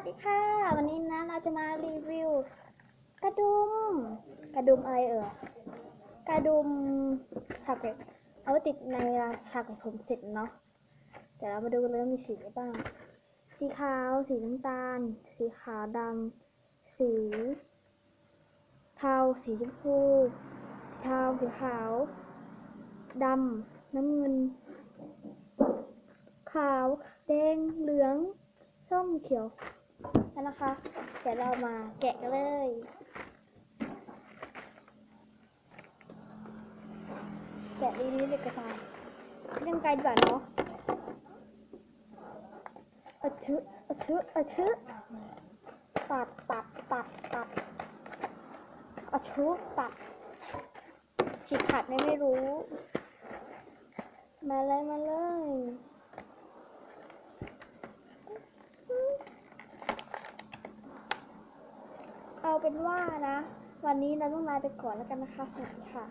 วัสดีค่ะ วันนี้นะเราจะมารีวิว กระดุม กระดุมอะไรเอ่ยกระดุมถักเอาไว้ติดในเวลาถักผมเสร็จเนาะเดี๋ยวเรามาดูกันเลยมีสีอะไรบ้าง สีขาว สีน้ำตาล สีขาวดำสีเทาสีชมพู สีเทาสีขาวดำน้ำเงิน ขาว แดงเหลืองส้มเขียว นั่นนะคะ เดี๋ยวเรามาแกะกันเลยแกะดีๆเลยกระจายเรื่องไกลดีกว่าเนาะอะชึอะชึอะชึตัดตัดตัดตัดอะชึตัดฉีกขาดไม่ไม่รู้ มาเลยมาเลย เอาเป็นว่านะ วันนี้เราต้องลาไปก่อนแล้วกันนะคะสวัสดีค่ะ